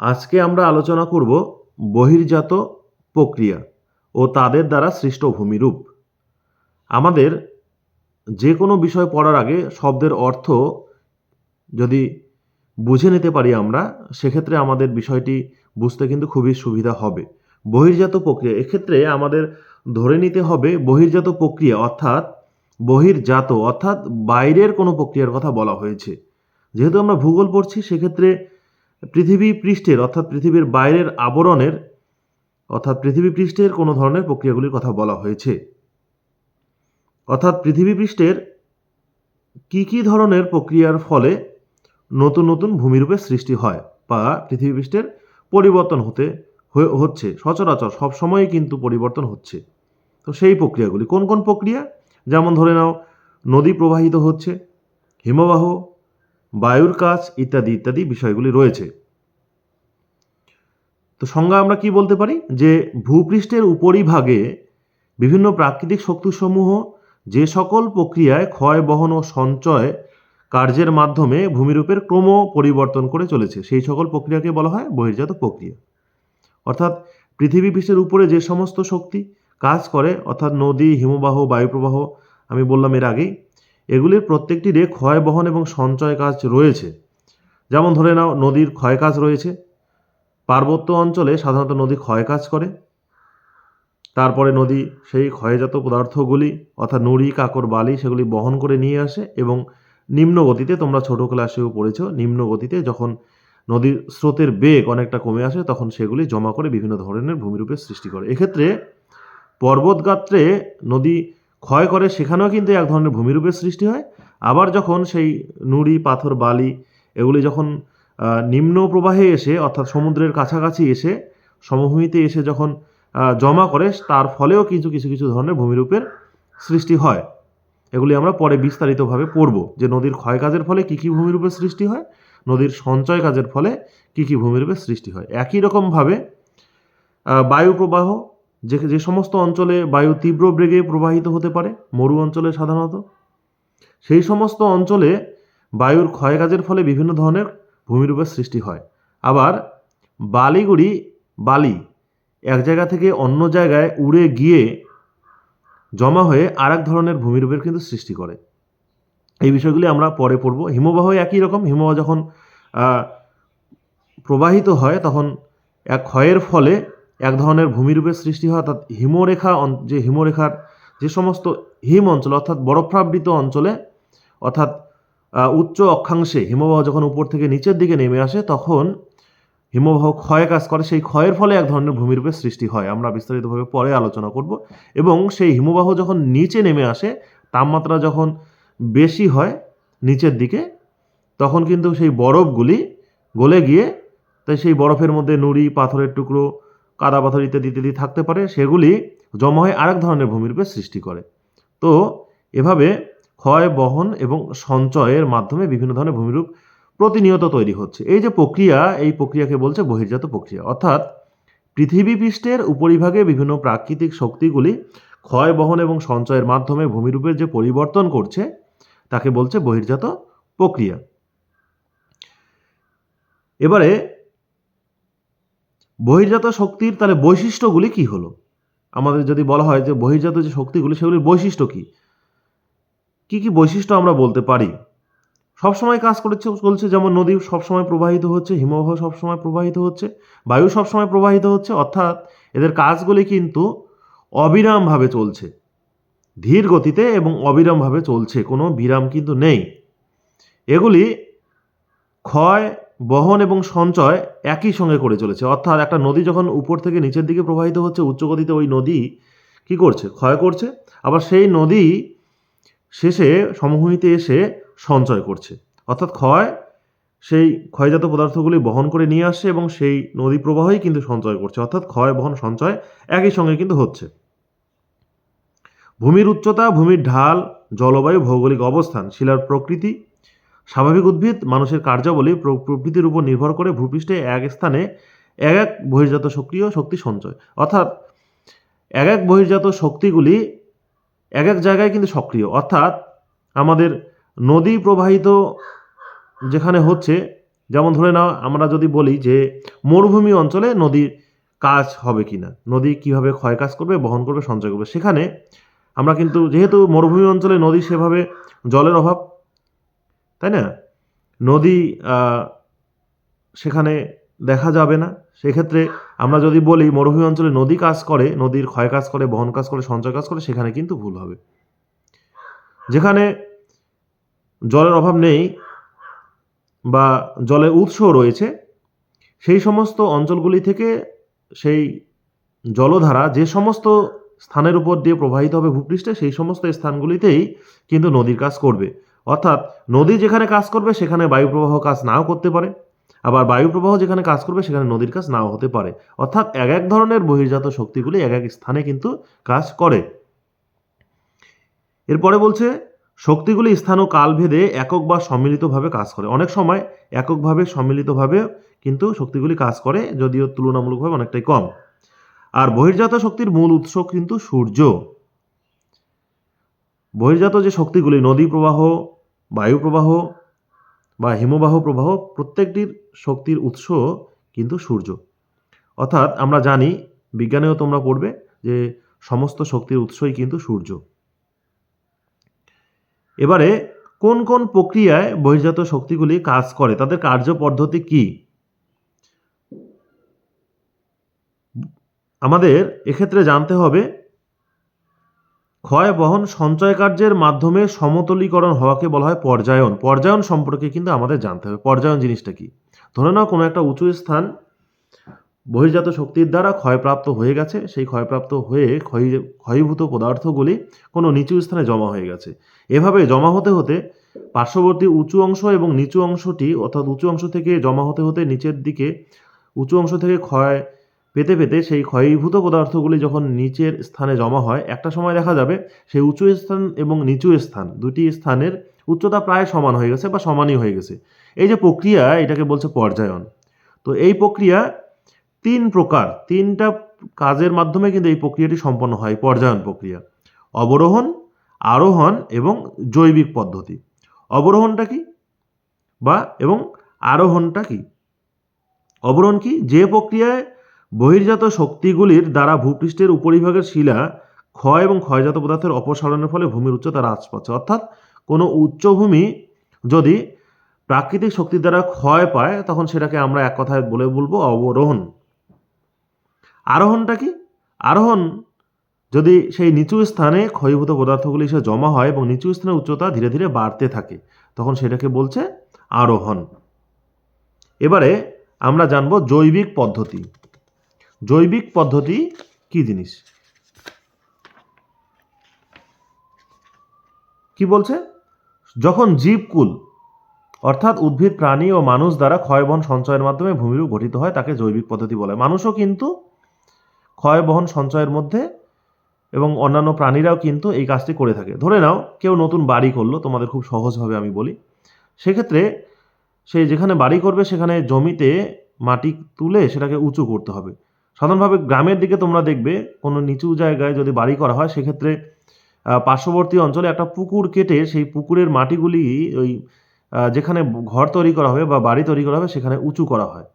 আজকে আমরা আলোচনা করব বহির্জাত প্রক্রিয়া ও তাদের দ্বারা সৃষ্ট ভূমিরূপ। আমাদের যে কোনো বিষয় পড়ার আগে শব্দের অর্থ যদি বুঝে নিতে পারি আমরা, সেক্ষেত্রে আমাদের বিষয়টি বুঝতে কিন্তু খুবই সুবিধা হবে। বহির্জাত প্রক্রিয়া, এক্ষেত্রে আমাদের ধরে নিতে হবে বহির্জাত প্রক্রিয়া অর্থাৎ বহির্জাত, অর্থাৎ বাইরের কোনো প্রক্রিয়ার কথা বলা হয়েছে। যেহেতু আমরা ভূগোল পড়ছি, সেক্ষেত্রে পৃথিবী পৃষ্ঠের, অর্থাৎ পৃথিবীর বাইরের আবরণের, অর্থাৎ পৃথিবী পৃষ্ঠের কোনো ধরনের প্রক্রিয়াগুলির কথা বলা হয়েছে। অর্থাৎ পৃথিবী পৃষ্ঠের কী কী ধরনের প্রক্রিয়ার ফলে নতুন নতুন ভূমিরূপের সৃষ্টি হয় বা পৃথিবী পৃষ্ঠের পরিবর্তন হতে হচ্ছে? সচরাচর সবসময়ই কিন্তু পরিবর্তন হচ্ছে। তো সেই প্রক্রিয়াগুলি কোন কোন প্রক্রিয়া? যেমন ধরে নাও, নদী প্রবাহিত হচ্ছে, হিমবাহ বায়ুর কাজ ইত্যাদি ইত্যাদি বিষয়গুলি রয়েছে। তো সংজ্ঞা আমরা কি বলতে পারি? যে ভূপৃষ্ঠের উপরিভাগে বিভিন্ন প্রাকৃতিক শক্তিসমূহ যে সকল প্রক্রিয়ায় ক্ষয়, বহন ও সঞ্চয় কার্যের মাধ্যমে ভূমিরূপের ক্রম পরিবর্তন করে চলেছে, সেই সকল প্রক্রিয়াকে বলা হয় বহির্জাত প্রক্রিয়া। অর্থাৎ পৃথিবী পৃষ্ঠের উপরে যে সমস্ত শক্তি কাজ করে, অর্থাৎ নদী, হিমবাহ, বায়ুপ্রবাহ, আমি বললাম এর আগেই এগুলির প্রত্যেকটিরে ক্ষয় বহন এবং সঞ্চয় কাজ রয়েছে। যেমন ধরে নাও, নদীর ক্ষয় কাজ রয়েছে। পার্বত্য অঞ্চলে সাধারণত নদী ক্ষয় কাজ করে। তারপরে নদী সেই ক্ষয়জাত পদার্থগুলি, অর্থাৎ নুড়ি, কাকর, বালি, সেগুলি বহন করে নিয়ে আসে এবং নিম্ন গতিতে তোমরা ছোটো ক্লাসেও পড়েছো, নিম্ন গতিতে যখন নদীর স্রোতের বেগ অনেকটা কমে আসে, তখন সেগুলি জমা করে বিভিন্ন ধরনের ভূমিরূপের সৃষ্টি করে। এক্ষেত্রে পর্বতগাত্রে নদী ক্ষয় করে সেখানেও কিন্তু এক ধরনের ভূমিরূপের সৃষ্টি হয়। আবার যখন সেই নুড়ি, পাথর, বালি এগুলি যখন নিম্ন প্রবাহে এসে অর্থাৎ সমুদ্রের কাছাকাছি এসে সমভূমিতে এসে যখন জমা করে তার ফলেও কিছু কিছু কিছু ধরনের ভূমিরূপের সৃষ্টি হয়। এগুলি আমরা পরে বিস্তারিতভাবে পড়ব যে নদীর ক্ষয় কাজের ফলে কী কী ভূমিরূপের সৃষ্টি হয়, নদীর সঞ্চয় কাজের ফলে কী কী ভূমিরূপের সৃষ্টি হয়। একই রকমভাবে বায়ু প্রবাহ যে যে সমস্ত অঞ্চলে বায়ু তীব্র বেগে প্রবাহিত হতে পারে, মরু অঞ্চলে সাধারণত, সেই সমস্ত অঞ্চলে বায়ুর ক্ষয় কাজের ফলে বিভিন্ন ধরনের ভূমিরূপের সৃষ্টি হয়। আবার বালিগুড়ি, বালি এক জায়গা থেকে অন্য জায়গায় উড়ে গিয়ে জমা হয়ে আর এক ধরনের ভূমিরূপের কিন্তু সৃষ্টি করে। এই বিষয়গুলি আমরা পরে পড়ব। হিমবাহ একই রকম। হিমবাহ যখন প্রবাহিত হয়, তখন এক ক্ষয়ের ফলে এক ধরনের ভূমিরূপের সৃষ্টি হয়, অর্থাৎ হিমরেখা যে হিমরেখার যে সমস্ত হিম অঞ্চল, অর্থাৎ বরফাবৃত অঞ্চলে, অর্থাৎ উচ্চ অক্ষাংশে হিমবাহ যখন উপর থেকে নিচের দিকে নেমে আসে, তখন হিমবাহ ক্ষয় কাজ করে। সেই ক্ষয়ের ফলে এক ধরনের ভূমিরূপের সৃষ্টি হয়। আমরা বিস্তারিতভাবে পরে আলোচনা করব। এবং সেই হিমবাহ যখন নিচে নেমে আসে, তাপমাত্রা যখন বেশি হয় নিচের দিকে, তখন কিন্তু সেই বরফগুলি গলে গিয়ে, তাই সেই বরফের মধ্যে নুড়ি, পাথরের টুকরো কাদা পাথর ইত্যাদি ইত্যাদি থাকতে পারে, সেগুলি জমা হয়ে আরেক ধরনের ভূমিরূপের সৃষ্টি করে। তো এভাবে ক্ষয়, বহন এবং সঞ্চয়ের মাধ্যমে বিভিন্ন ধরনের ভূমিরূপ প্রতিনিয়ত তৈরি হচ্ছে। এই যে প্রক্রিয়া, এই প্রক্রিয়াকে বলছে বহির্জাত প্রক্রিয়া। অর্থাৎ পৃথিবী পৃষ্ঠের উপরিভাগে বিভিন্ন প্রাকৃতিক শক্তিগুলি ক্ষয়, বহন এবং সঞ্চয়ের মাধ্যমে ভূমিরূপের যে পরিবর্তন করছে, তাকে বলছে বহির্জাত প্রক্রিয়া। এবারে বহির্জাত শক্তির তাহলে বৈশিষ্ট্যগুলি কি হলো? আমাদের যদি বলা হয় যে বহির্জাত যে শক্তিগুলি, সেগুলির বৈশিষ্ট্য কি? কি কি বৈশিষ্ট্য আমরা বলতে পারি? সবসময় কাজ করেছে, চলছে যেমন নদী সবসময় প্রবাহিত হচ্ছে, হিমবাহ সবসময় প্রবাহিত হচ্ছে, বায়ু সবসময় প্রবাহিত হচ্ছে, অর্থাৎ এদের কাজগুলি কিন্তু অবিরামভাবে চলছে। ধীর গতিতে এবং অবিরামভাবে চলছে, কোনো বিরাম কিন্তু নেই। এগুলি ক্ষয় বহন এবং সঞ্চয় একই সঙ্গে করে চলেছে। অর্থাৎ একটা নদী যখন উপর থেকে নিচের দিকে প্রবাহিত হচ্ছে উচ্চ গতিতে ওই নদী কি করছে? ক্ষয় করছে। আবার সেই নদী শেষে, সমভূমিতে এসে সঞ্চয় করছে। অর্থাৎ ক্ষয়, সেই ক্ষয়জাত পদার্থগুলি বহন করে নিয়ে আসছে এবং সেই নদী প্রবাহই কিন্তু সঞ্চয় করছে। অর্থাৎ ক্ষয়, বহন, সঞ্চয় একই সঙ্গে কিন্তু হচ্ছে। ভূমির উচ্চতা, ভূমির ঢাল, জলবায়ু, ভৌগোলিক অবস্থান, শিলার প্রকৃতি স্বাভাবিক উদ্ভিদ মানুষের কার্যাবলী প্রকৃতির উপর নির্ভর করে ভূপৃষ্ঠে এক স্থানে এক এক বহির্জাত সক্রিয় শক্তি সঞ্চয়। অর্থাৎ এক এক বহির্জাত শক্তিগুলি এক এক জায়গায় কিন্তু সক্রিয়। অর্থাৎ আমাদের নদী প্রবাহিত যেখানে হচ্ছে, যেমন ধরে নাও, আমরা যদি বলি যে মরুভূমি অঞ্চলে নদীর কাজ হবে কি না নদী কীভাবে ক্ষয় কাজ করবে, বহন করবে, সঞ্চয় করবে, সেখানে আমরা কিন্তু যেহেতু মরুভূমি অঞ্চলে নদী সেভাবে জলের অভাব তাই না? নদী সেখানে দেখা যাবে না। সেক্ষেত্রে আমরা যদি বলি, মরুভূমি অঞ্চলে নদী কাজ করে, নদীর ক্ষয় কাজ করে, বহন কাজ করে, সঞ্চয় কাজ করে, সেখানে কিন্তু ভুল হবে। যেখানে জলের অভাব নেই বা জলের উৎস রয়েছে, সেই সমস্ত অঞ্চলগুলি থেকে সেই জলধারা যে সমস্ত স্থানের উপর দিয়ে প্রবাহিত হবে ভূপৃষ্ঠে, সেই সমস্ত স্থানগুলিতেই কিন্তু নদীর কাজ করবে। অর্থাৎ নদী যেখানে কাজ করবে, সেখানে বায়ুপ্রবাহ কাজ নাও করতে পারে। আবার বায়ুপ্রবাহ যেখানে কাজ করবে, সেখানে নদীর কাজ নাও হতে পারে। অর্থাৎ এক এক ধরনের বহির্জাত শক্তিগুলি এক এক স্থানে কিন্তু কাজ করে। এরপরে বলছে, শক্তিগুলি স্থান ও কালভেদে একক বা সম্মিলিতভাবে কাজ করে। অনেক সময় এককভাবে, সম্মিলিতভাবে কিন্তু শক্তিগুলি কাজ করে, যদিও তুলনামূলকভাবে অনেকটাই কম। আর বহির্জাত শক্তির মূল উৎস কিন্তু সূর্য। বহির্জাত যে শক্তিগুলি, নদী প্রবাহ বায়ু প্রবাহ বা হিমবাহ প্রবাহ প্রত্যেকটির শক্তির উৎস কিন্তু সূর্য। অর্থাৎ আমরা জানি, বিজ্ঞানেও তোমরা পড়বে, যে সমস্ত শক্তির উৎসই কিন্তু সূর্য। এবারে কোন কোন প্রক্রিয়ায় বহির্জাত শক্তিগুলি কাজ করে? তাদের কার্য পদ্ধতি কি? আমাদের এক্ষেত্রে জানতে হবে ক্ষয় বহন সঞ্চয় কার্যের মাধ্যমে সমতলীকরণ হওয়াকে বলা হয় পর্যায়ন। পর্যায়ন সম্পর্কে কিন্তু আমাদের জানতে হবে। পর্যায়ন জিনিসটা কি? ধরে নাও কোনো একটা উঁচু স্থান বহির্জাত শক্তির দ্বারা ক্ষয়প্রাপ্ত হয়ে গেছে। সেই ক্ষয়প্রাপ্ত হয়ে ক্ষয়, ক্ষয়ীভূত পদার্থগুলি কোনো নিচু স্থানে জমা হয়ে গেছে। এভাবে জমা হতে হতে পার্শ্ববর্তী উঁচু অংশ এবং নিচু অংশটি অর্থাৎ উঁচু অংশ থেকে জমা হতে হতে নিচের দিকে, উঁচু অংশ থেকে ক্ষয় পেতে পেতে সেই ক্ষয়ীভূত পদার্থগুলি যখন নিচের স্থানে জমা হয়, একটা সময় দেখা যাবে সেই উঁচু স্থান এবং নিচু স্থান দুটি স্থানের উচ্চতা প্রায় সমান হয়ে গেছে বা সমানই হয়ে গেছে। এই যে প্রক্রিয়া, এটাকে বলছে পর্যায়ন। তো এই প্রক্রিয়া তিন প্রকার, তিনটা কাজের মাধ্যমে কিন্তু এই প্রক্রিয়াটি সম্পন্ন হয়, পর্যায়ন প্রক্রিয়া। অবরোহণ, আরোহণ এবং জৈবিক পদ্ধতি। অবরোহণটা কি বা এবং আরোহণটা কি? অবরোহণ কি? যে প্রক্রিয়ায় বহির্জাত শক্তিগুলির দ্বারা ভূপৃষ্ঠের উপরিভাগের শিলা, ক্ষয় এবং ক্ষয়জাত পদার্থের অপসারণের ফলে ভূমির উচ্চতা হ্রাস পাচ্ছে। অর্থাৎ কোনো উচ্চভূমি যদি প্রাকৃতিক শক্তির দ্বারা ক্ষয় পায়, তখন সেটাকে আমরা এক কথায় বলে বলব অবরোহণ। আরোহণটা কি? আরোহণ যদি সেই নিচু স্থানে ক্ষয়ীভূত পদার্থগুলি সে জমা হয় এবং নিচু স্থানের উচ্চতা ধীরে ধীরে বাড়তে থাকে, তখন সেটাকে বলছে আরোহণ। এবারে আমরা জানব জৈবিক পদ্ধতি। জৈবিক পদ্ধতি কি জিনিস? কি বলছে? যখন জীবকুল অর্থাৎ উদ্ভিদ, প্রাণী ও মানুষ দ্বারা ক্ষয় বহন সঞ্চয়ের মাধ্যমে ভূমিরূপ গঠিত হয় তাকে জৈবিক পদ্ধতি বলে। মানুষও কিন্তু ক্ষয় বহন সঞ্চয়ের মধ্যে এবং অন্যান্য প্রাণীরাও কিন্তু এই কাজটি করে থাকে। ধরে নাও, কেউ নতুন বাড়ি করল, তোমাদের খুব সহজভাবে আমি বলি। সেক্ষেত্রে সে যেখানে বাড়ি করবে, সেখানে জমিতে মাটি তুলে সেটাকে উঁচু করতে হবে। সাধারণভাবে গ্রামের দিকে তোমরা দেখবে কোনো নিচু জায়গায় যদি বাড়ি করা হয়, সেক্ষেত্রে পার্শ্ববর্তী অঞ্চলে একটা পুকুর কেটে সেই পুকুরের মাটিগুলি ওই যেখানে ঘর তৈরি করা হবে বা বাড়ি তৈরি করা হবে, সেখানে উঁচু করা হয়।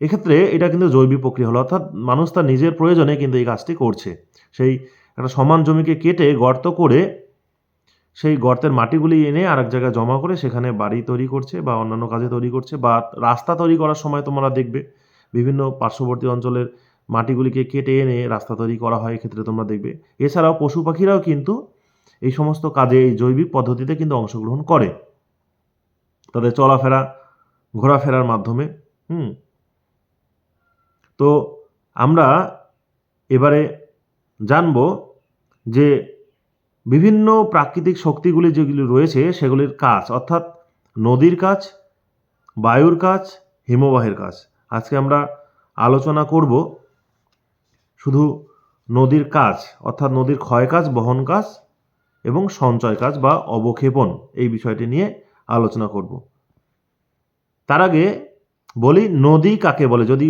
এক্ষেত্রে এটা কিন্তু জৈবিক প্রক্রিয়া হলো, অর্থাৎ মানুষ তার নিজের প্রয়োজনে কিন্তু এই কাজটি করছে। সেই একটা সমান জমিকে কেটে গর্ত করে, সেই গর্তের মাটিগুলি এনে আরেক জায়গায় জমা করে সেখানে বাড়ি তৈরি করছে বা অন্যান্য কাজে তৈরি করছে বা রাস্তা তৈরি করার সময় তোমরা দেখবে বিভিন্ন পার্শ্ববর্তী অঞ্চলের মাটিগুলিকে কেটে এনে রাস্তা তৈরি করা হয়, এক্ষেত্রে তোমরা দেখবে। এছাড়াও পশু পাখিরাও কিন্তু এই সমস্ত কাজে, এই জৈবিক পদ্ধতিতে কিন্তু অংশগ্রহণ করে। তাদের চলাফেরা, ঘোরাফেরার মাধ্যমে, হুম। তো আমরা এবারে জানব যে বিভিন্ন প্রাকৃতিক শক্তিগুলি যেগুলি রয়েছে, সেগুলির কাজ, অর্থাৎ নদীর কাজ, বায়ুর কাজ, হিমবাহের কাজ। আজকে আমরা আলোচনা করব শুধু নদীর কাজ, অর্থাৎ নদীর ক্ষয় কাজ, বহন কাজ এবং সঞ্চয় কাজ বা অবক্ষেপণ এই বিষয়টি নিয়ে আলোচনা করব। তার আগে বলি নদী কাকে বলে? যদি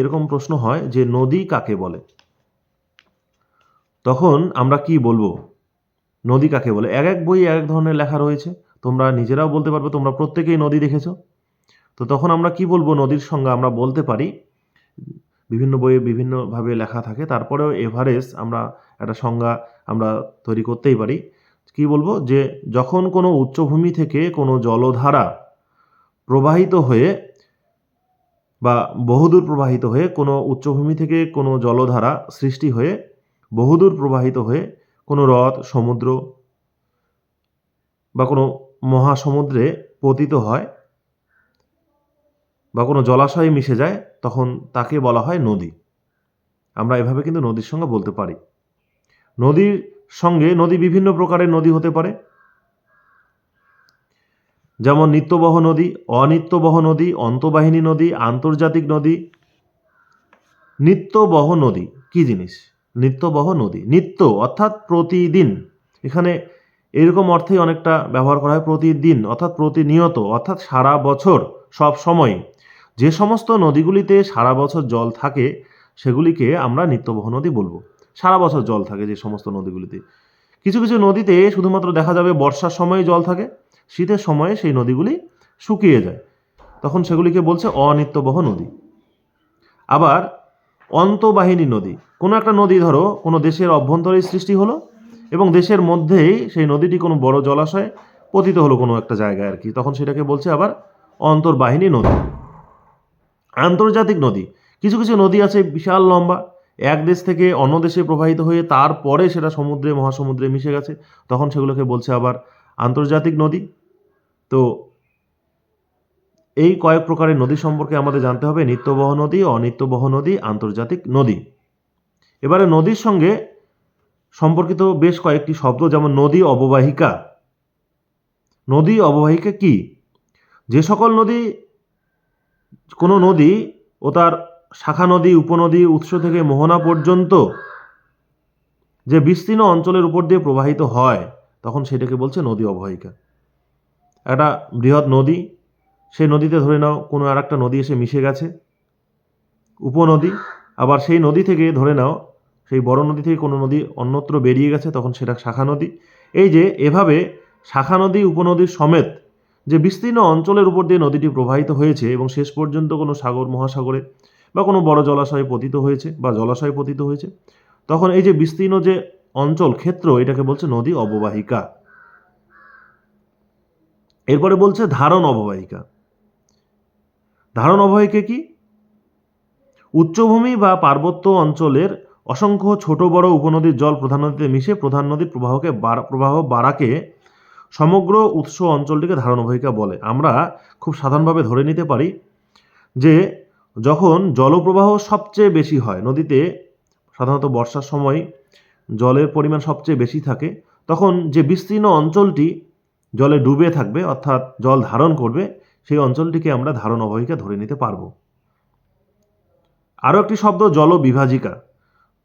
এরকম প্রশ্ন হয় যে নদী কাকে বলে, তখন আমরা কি বলব? নদী কাকে বলে? এক এক বই এক এক ধরনের লেখা রয়েছে। তোমরা নিজেরাও বলতে পারবে, তোমরা প্রত্যেকেই নদী দেখেছ। তো তখন আমরা কি বলব নদীর সংজ্ঞা আমরা বলতে পারি। বিভিন্ন বইয়ে বিভিন্নভাবে লেখা থাকে। তারপরেও এভারেজ আমরা একটা সংজ্ঞা আমরা তৈরি করতেই পারি। কি বলব? যে যখন কোনো উচ্চভূমি থেকে কোনো জলধারা প্রবাহিত হয়ে বা বহুদূর প্রবাহিত হয়ে কোনো উচ্চভূমি থেকে কোনো জলধারা সৃষ্টি হয়ে বহুদূর প্রবাহিত হয়ে কোনো হ্রদ, সমুদ্র বা কোনো মহাসমুদ্রে পতিত হয় বা কোনো জলাশয়ে মিশে যায়, তখন তাকে বলা হয় নদী। আমরা এভাবে কিন্তু নদীর সঙ্গে বলতে পারি। নদীর সঙ্গে নদী বিভিন্ন প্রকারের নদী হতে পারে। যেমন নিত্যবহ নদী, অনিত্যবহ নদী, অন্তবাহিনী নদী, আন্তর্জাতিক নদী। নিত্যবহ নদী, কি জিনিস? নিত্যবহ নদী, নিত্য, অর্থাৎ প্রতিদিন। এখানে এরকম অর্থেই অনেকটা ব্যবহার করা হয়, প্রতিদিন, অর্থাৎ প্রতিনিয়ত, অর্থাৎ সারা বছর, সব সময়। যে সমস্ত নদীগুলিতে সারা বছর জল থাকে, সেগুলিকে আমরা নিত্যবহ নদী বলব। সারা বছর জল থাকে যে সমস্ত নদীগুলিতে। কিছু কিছু নদীতে শুধুমাত্র দেখা যাবে বর্ষার সময় জল থাকে, শীতের সময়ে সেই নদীগুলি শুকিয়ে যায়। তখন সেগুলিকে বলছে অনিত্যবহ নদী। আবার অন্তবাহিনী নদী। কোনো একটা নদী ধরো, কোনো দেশের অভ্যন্তরে সৃষ্টি হলো এবং দেশের মধ্যেই সেই নদীটি কোনো বড় জলাশয়ে পতিত হলো কোনো একটা জায়গায় আর কি। তখন সেটাকে বলছে আবার অন্তর্বাহিনী নদী। আন্তর্জাতিক নদী। কিছু কিছু নদী আছে বিশাল লম্বা। এক দেশ থেকে অন্য দেশে প্রবাহিত হয়ে তারপরে সেটা সমুদ্রে, মহাসমুদ্রে মিশে গেছে। তখন সেগুলোকে বলছে আবার আন্তর্জাতিক নদী। তো এই কয়েক প্রকারের নদী সম্পর্কে আমাদের জানতে হবে। নিত্যবহ নদী, অনিত্যবহ নদী, আন্তর্জাতিক নদী। এবারে নদীর সঙ্গে সম্পর্কিত বেশ কয়েকটি শব্দ, যেমন নদী অববাহিকা। নদী অববাহিকা কি? যে সকল নদী কোনো নদী ও তার শাখা নদী, উপনদী, উৎস থেকে মোহনা পর্যন্ত যে বিস্তীর্ণ অঞ্চলের উপর দিয়ে প্রবাহিত হয়, তখন সেটাকে বলছে নদী অববাহিকা। একটা বৃহৎ নদী, সেই নদীতে ধরে নাও কোনো আর একটা নদী এসে মিশে গেছে। উপনদী, আবার সেই নদী থেকে ধরে নাও, সেই বড় নদী থেকে কোনো নদী অন্যত্র বেরিয়ে গেছে, তখন সেটা শাখা নদী। এই যে, এভাবে শাখা নদী উপনদীর সমেত যে বিস্তীর্ণ অঞ্চলের উপর দিয়ে নদীটি প্রবাহিত হয়েছে এবং শেষ পর্যন্ত কোনো সাগর, মহাসাগরে বা কোনো বড় জলাশয়ে পতিত হয়েছে বা জলাশয়ে পতিত হয়েছে, তখন এই যে বিস্তীর্ণ যে অঞ্চল, ক্ষেত্র, এটাকে বলছে নদী অববাহিকা। এরপরে বলছে ধারণ অববাহিকা। ধারণ অববাহিকা কি? উচ্চভূমি বা পার্বত্য অঞ্চলের অসংখ্য ছোট বড় উপনদীর জল প্রধান নদীতে মিশে প্রধান নদীর প্রবাহকে বাড়া- প্রবাহ বাড়াকে সমগ্র উৎস অঞ্চলটিকে ধারণ অববাহিকা বলে। আমরা খুব সাধারণভাবে ধরে নিতে পারি যে, যখন জলপ্রবাহ সবচেয়ে বেশি হয়, নদীতে সাধারণত বর্ষার সময় জলের পরিমাণ সবচেয়ে বেশি থাকে, তখন যে বিস্তীর্ণ অঞ্চলটি জলে ডুবে থাকবে, অর্থাৎ জল ধারণ করবে, সেই অঞ্চলটিকে আমরা ধারণ অবহিকা ধরে নিতে পারব। আরও একটি শব্দ জল বিভাজিকা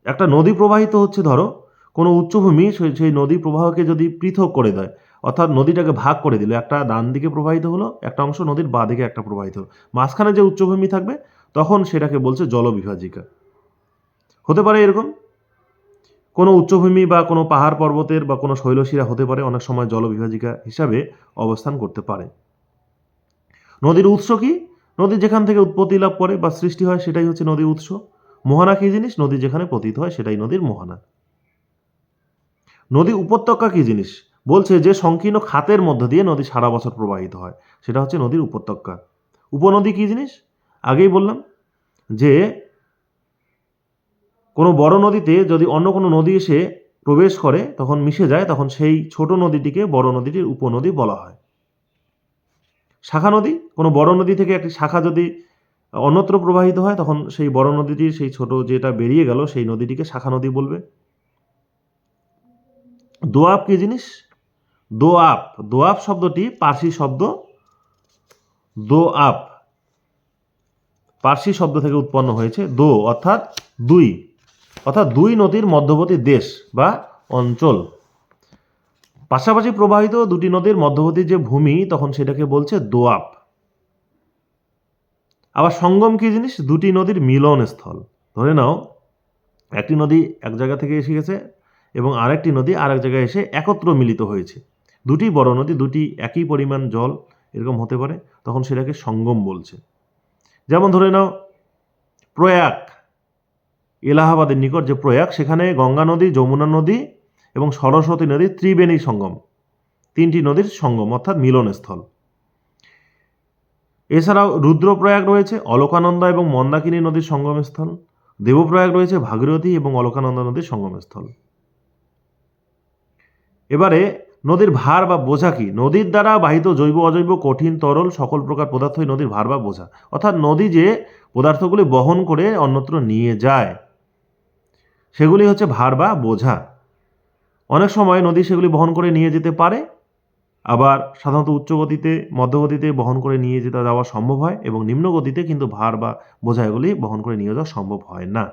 একটা নদী প্রবাহিত হচ্ছে, ধরো, কোনো উচ্চভূমি সেই নদী প্রবাহকে যদি পৃথক করে দেয় অর্থাৎ নদীটাকে ভাগ করে দিল। একটা ডান দিকে প্রবাহিত হলো, একটা অংশ নদীর বাঁ দিকে একটা প্রবাহিত হলো। মাঝখানে যে উচ্চভূমি থাকবে, তখন সেটাকে বলছে জলবিভাজিকা। হতে পারে এরকম। কোনো উচ্চভূমি বা কোনো পাহাড় পর্বতের বা কোনো শৈলশিরা হতে পারে, অনেক সময় জলবিভাজিকা হিসাবে অবস্থান করতে পারে। নদীর উৎস কি? নদী যেখান থেকে উৎপত্তি লাভ করে বা সৃষ্টি হয়, সেটাই হচ্ছে নদীর উৎস। মোহনা কী জিনিস? নদী যেখানে পতিত হয়, সেটাই নদীর মোহনা। নদী উপত্যকা কী জিনিস? বলছে যে সংকীর্ণ খাতের মধ্য দিয়ে নদী সারা বছর প্রবাহিত হয়। সেটা হচ্ছে নদীর উপত্যকা। উপনদী কী জিনিস? আগেই বললাম যে কোনো বড় নদীতে যদি অন্য কোনো নদী এসে প্রবেশ করে, তখন মিশে যায়, তখন সেই ছোট নদীটিকে বড় নদীটির উপনদী বলা হয়। শাখা নদী? কোনো বড় নদী থেকে একটি শাখা যদি অন্যত্র প্রবাহিত হয়, তখন সেই বড় নদীটির সেই ছোট যেটা বেরিয়ে গেল, সেই নদীটিকে শাখা নদী বলবে। দোয়াব কি জিনিস? দোয়াব দোয়াব শব্দটি পার্সি শব্দ দোয়াব পার্সি শব্দ থেকে উৎপন্ন হয়েছে দো, অর্থাৎ দুই। অর্থাৎ দুই নদীর মধ্যবর্তী দেশ বা অঞ্চল। পাশাপাশি প্রবাহিত দুটি নদীর মধ্যবর্তী যে ভূমি, তখন সেটাকে বলছে দোয়াব আবার সঙ্গম কি জিনিস? দুটি নদীর মিলন স্থল ধরে নাও, একটি নদী এক জায়গা থেকে এসে গেছে এবং আরেকটি নদী আরেক জায়গায় এসে একত্র মিলিত হয়েছে। দুটি বড় নদী, দুটি একই পরিমাণ জল এরকম হতে পারে, তখন সেটাকে সঙ্গম বলছে। যেমন ধরে নাও, প্রয়াগ, এলাহাবাদের নিকট যে প্রয়াগ, সেখানে গঙ্গা নদী, যমুনা নদী এবং সরস্বতী নদী ত্রিবেণী সঙ্গম। তিনটি নদীর সঙ্গম, অর্থাৎ মিলনস্থল। এছাড়াও রুদ্রপ্রয়াগ রয়েছে, অলকানন্দা এবং মন্দাকিনী নদীর সঙ্গমস্থল। দেবপ্রয়াগ রয়েছে, ভাগীরথী এবং অলকানন্দা নদীর সঙ্গমস্থল। এবারে নদীর ভার বা বোঝা কি? নদীর দ্বারা বাহিত জৈব অজৈব কঠিন তরল সকল প্রকার পদার্থই নদীর ভার বা বোঝা। অর্থাৎ নদী যে পদার্থগুলি বহন করে অন্যত্র নিয়ে যায়, সেগুলি হচ্ছে ভার বা বোঝা। অনেক সময় নদী সেগুলি বহন করে নিয়ে যেতে পারে, আবার সাধারণত উচ্চ গতিতে মধ্যগতিতে বহন করে নিয়ে যেতে যাওয়া সম্ভব হয় এবং নিম্ন গতিতে কিন্তু ভার বা বোঝা এগুলি বহন করে নিয়ে যাওয়া সম্ভব হয় না।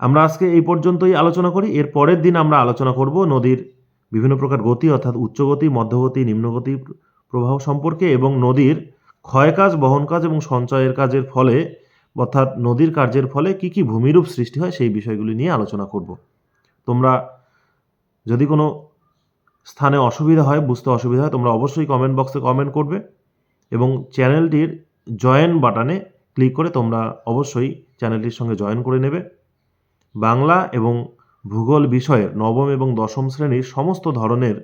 আমরা আজকে এই পর্যন্তই আলোচনা করি। এর পরের দিন আমরা আলোচনা করব নদীর বিভিন্ন প্রকার গতি, অর্থাৎ উচ্চগতি, মধ্যগতি, নিম্নগতি প্রবাহ সম্পর্কে এবং নদীর ক্ষয় কাজ বহন কাজ এবং সঞ্চয়ের কাজের ফলে, অর্থাৎ নদীর কার্যের ফলে কি কি ভূমিরূপ সৃষ্টি হয় সেই বিষয়গুলি নিয়ে আলোচনা করব। তোমরা যদি কোনো স্থানে অসুবিধা হয়, বুঝতে অসুবিধা হয়, তোমরা অবশ্যই কমেন্ট বক্সে কমেন্ট করবে এবং চ্যানেলটির জয়েন বাটনে ক্লিক করে তোমরা অবশ্যই চ্যানেলটির সঙ্গে জয়েন করে নেবে। বাংলা এবং ভূগোল বিষয়ে নবম এবং দশম শ্রেণির সমস্ত ধরনের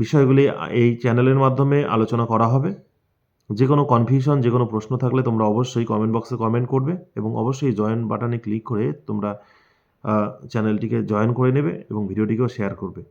বিষয়গুলি এই চ্যানেলের মাধ্যমে আলোচনা করা হবে। যে কোনো কনফিউশন যে কোনো প্রশ্ন থাকলে তোমরা অবশ্যই কমেন্ট বক্সে কমেন্ট করবে এবং অবশ্যই জয়েন বাটনে ক্লিক করে তোমরা চ্যানেলটিকে জয়েন করে নেবে এবং ভিডিওটিকেও শেয়ার করবে।